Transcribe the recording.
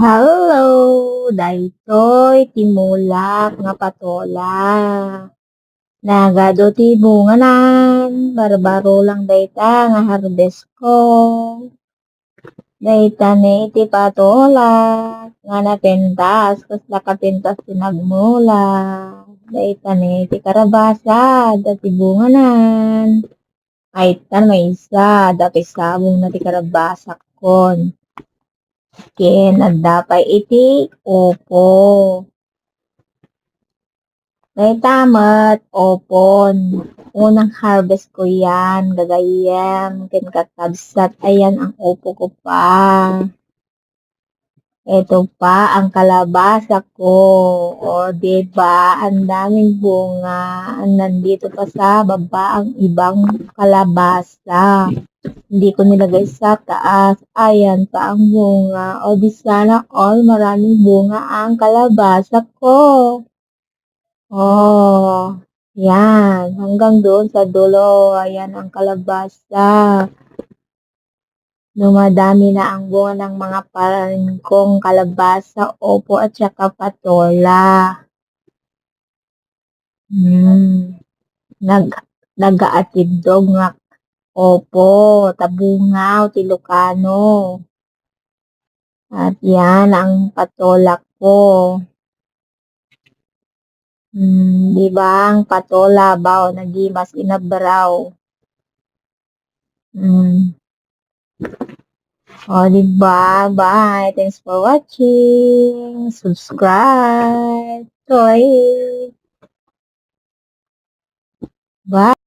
Hello, daytoy timulak nga patola. Nagado ti bunganan, barbaro lang dayta nga harvest ko. Dayta ni iti patola, nga napentas, kas nakapentas ti nagmula. Dayta ni iti karabasa, dati bunganan. Ay tan may isa, dati sabong na ti karabasa kon. Ken addapay iti opo. Dayta met opon. Unang harvest ko yan, gagayem, ken kakabsat, ayan ang opo ko pa. Ito pa ang kalabasa ko. O, diba? Ang daming bunga. Nandito pa sa baba ang ibang kalabasa. Hindi ko nilagay sa taas. Ayan pa ang bunga. O, di sana all maraming bunga ang kalabasa ko. Oh, yan. Hanggang doon sa dulo. Ayan ang kalabasa. Dumadami na ang bunga ng mga kong kalabasa, opo at saka patola. Hmm. Nag nagaatidog nga opo, tabungaw, tilokano. At yan ang patola ko. Hmm, di ba ang patola baw nagimas inabraw. Hmm. O, di ba? Bye. Thanks for watching. Subscribe. Toy. Bye.